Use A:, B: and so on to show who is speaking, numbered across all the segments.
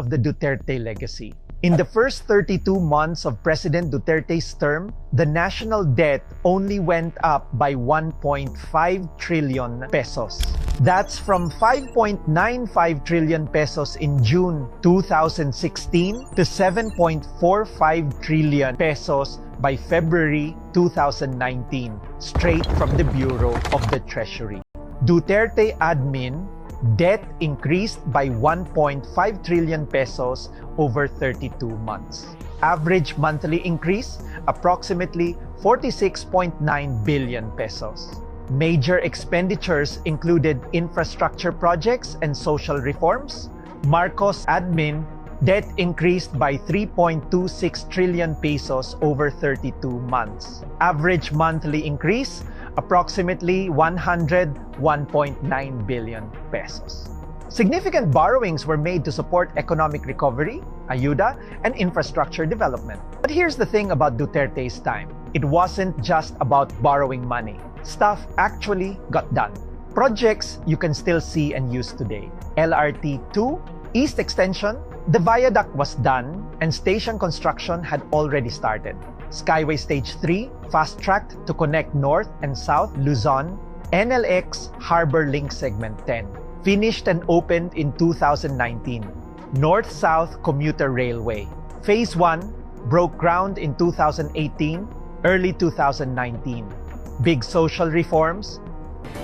A: of the Duterte legacy. In the first 32 months of President Duterte's term, the national debt only went up by 1.5 trillion pesos. That's from 5.95 trillion pesos in June 2016 to 7.45 trillion pesos by February 2019, straight from the Bureau of the Treasury. Duterte admin debt increased by 1.5 trillion pesos over 32 months. Average monthly increase approximately 46.9 billion pesos. Major expenditures included infrastructure projects and social reforms. Marcos admin debt increased by 3.26 trillion pesos over 32 months. Average monthly increase approximately 101.9 billion pesos. Significant borrowings were made to support economic recovery, ayuda, and infrastructure development. But here's the thing about Duterte's time. It wasn't just about borrowing money. Stuff actually got done. Projects you can still see and use today. LRT 2, East Extension, the viaduct was done and station construction had already started. Skyway Stage 3, fast-tracked to connect North and South Luzon, NLX Harbor Link Segment 10, finished and opened in 2019. North-South Commuter Railway. Phase 1 broke ground in 2018, early 2019. Big social reforms,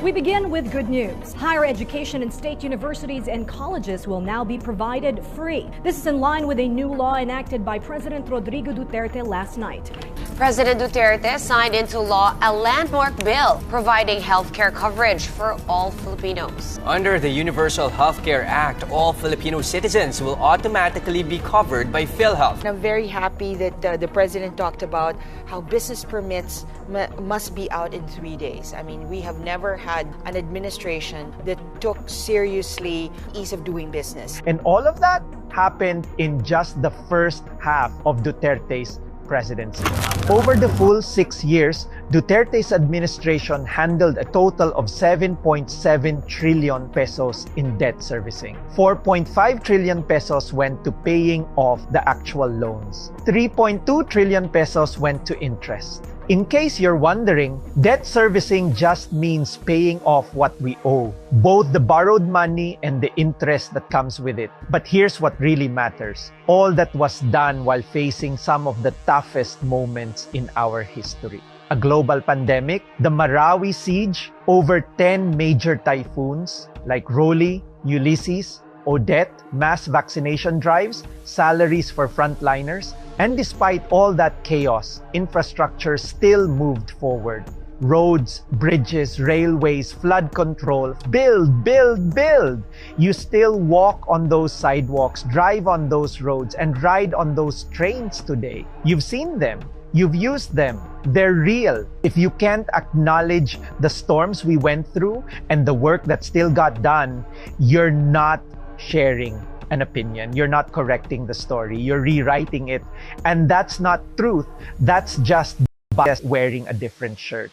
B: We begin with good news. Higher education in state universities and colleges will now be provided free. This is in line with a new law enacted by President Rodrigo Duterte last night.
C: President Duterte signed into law a landmark bill providing healthcare coverage for all Filipinos.
D: Under the Universal Healthcare Act, all Filipino citizens will automatically be covered by PhilHealth.
E: I'm very happy that uh, the president talked about how business permits mu- must be out in three days. I mean, we have never had an administration that took seriously ease of doing business.
A: And all of that happened in just the first half of Duterte's presidency. Over the full six years, Duterte's administration handled a total of 7.7 trillion pesos in debt servicing. 4.5 trillion pesos went to paying off the actual loans. 3.2 trillion pesos went to interest. In case you're wondering, debt servicing just means paying off what we owe, both the borrowed money and the interest that comes with it. But here's what really matters all that was done while facing some of the toughest moments in our history. A global pandemic, the Marawi siege, over 10 major typhoons like Roli, Ulysses, Odette, mass vaccination drives, salaries for frontliners, and despite all that chaos, infrastructure still moved forward. Roads, bridges, railways, flood control, build, build, build. You still walk on those sidewalks, drive on those roads, and ride on those trains today. You've seen them. You've used them. They're real. If you can't acknowledge the storms we went through and the work that still got done, you're not sharing an opinion. You're not correcting the story. You're rewriting it. And that's not truth. That's just bias wearing a different shirt.